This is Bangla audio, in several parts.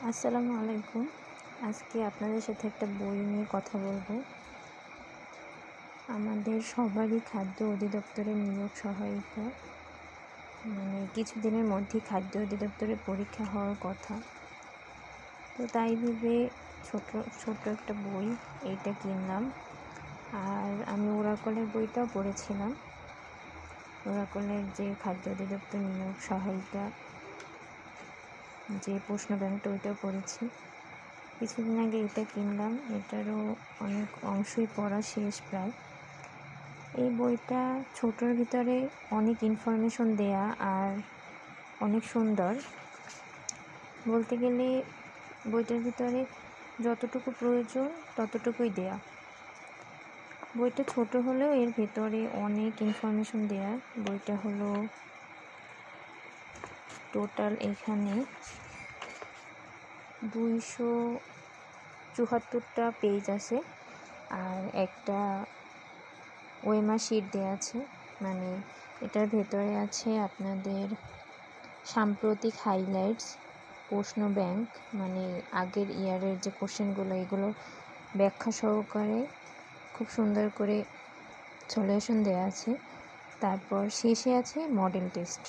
আসসালামু আলাইকুম। আজকে আপনাদের সাথে একটা বই নিয়ে কথা বলব। আমাদের সবারই খাদ্য অধিদপ্তরের নিয়োগ সহায়িকা। মানে কিছুদিনের মধ্যেই খাদ্য অধিদপ্তরের পরীক্ষা হওয়ার কথা। তো তাই ভেবে ছোট ছোট একটা বই এইটা কিনলাম। আর আমি ওরাকলের বইটাও পড়েছিলাম। ওরাকলের যে খাদ্য অধিদপ্তর নিয়োগ সহায়িকা যে প্রশ্ন ব্যাংকটা ওইটাও পড়েছি কিছুদিন আগে এটা কিনলাম, এটারও অনেক অংশই পড়া শেষ প্রায়। এই বইটা ছোটোর ভিতরে অনেক ইনফরমেশন দেয়া আর অনেক সুন্দর। বলতে গেলে বইটার ভিতরে যতটুকু প্রয়োজন ততটুকুই দেয়া। বইটা ছোট হলেও এর ভেতরে অনেক ইনফরমেশন দেয়া। বইটা হলো টোটাল এখানে দুইশো চুয়াত্তরটা পেজ আছে আর একটা ওয়েমা শিট দেওয়া আছে। মানে এটার ভেতরে আছে আপনাদের সাম্প্রতিক হাইলাইটস প্রশ্ন ব্যাংক মানে আগের ইয়ারের যে কোশ্চেনগুলো এগুলো ব্যাখ্যা সহকারে খুব সুন্দর করে সলিউশন দেওয়া আছে। তারপর শেষে আছে মডেল টেস্ট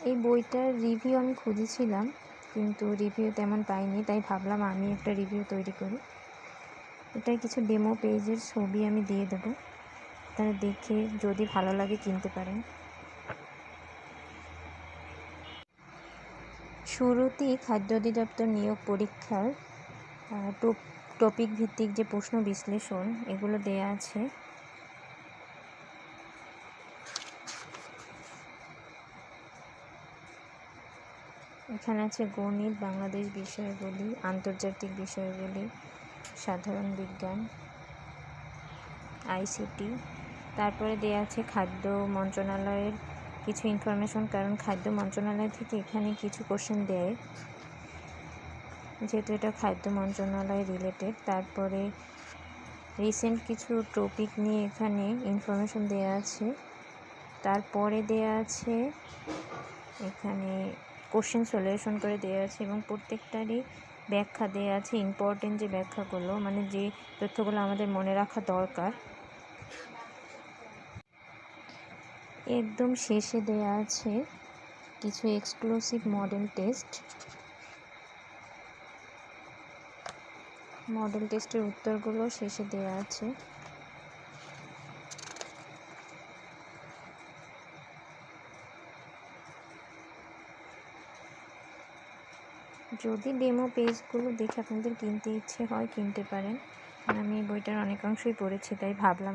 এই বইটার রিভিউ আমি খুঁজেছিলাম, কিন্তু রিভিউ তেমন পাইনি, তাই ভাবলাম আমি একটা রিভিউ তৈরি করি। এটার কিছু ডেমো পেজের ছবি আমি দিয়ে দেবো। তারা দেখে যদি ভালো লাগে কিনতে পারেন। শুরুতেই খাদ্য অধিদপ্তর নিয়োগ পরীক্ষার টপিক ভিত্তিক যে প্রশ্ন বিশ্লেষণ, এগুলো দেয়া আছে। এখানে আছে গণিত, বাংলাদেশ বিষয়গুলি আন্তর্জাতিক বিষয়গুলি সাধারণ বিজ্ঞান, আইসিটি। তারপরে দেওয়া আছে খাদ্য মন্ত্রণালয়ের কিছু ইনফরমেশন কারণ খাদ্য মন্ত্রণালয় থেকে এখানে কিছু কোশ্চেন দেয়, যেহেতু এটা খাদ্য মন্ত্রণালয় রিলেটেড তারপরে রিসেন্ট কিছু টপিক নিয়ে এখানে ইনফরমেশন দেওয়া আছে। তারপরে দেয়া আছে এখানে কোশ্চেন সলিউশন করে দেওয়া আছে এবং প্রত্যেকটারই ব্যাখ্যা দেওয়া আছে ইম্পর্টেন্ট যে ব্যাখ্যাগুলো মানে যে তথ্যগুলো আমাদের মনে রাখা দরকার। একদম শেষে দেয়া আছে কিছু এক্সক্লুসিভ মডেল টেস্ট মডেল টেস্টের উত্তরগুলো শেষে দেয়া আছে। যদি ডেমো পেজগুলো দেখে আপনাদের কিনতে ইচ্ছে হয়, কিনতে পারেন। আমি বইটার অনেকাংশই পড়েছি, তাই ভাবলাম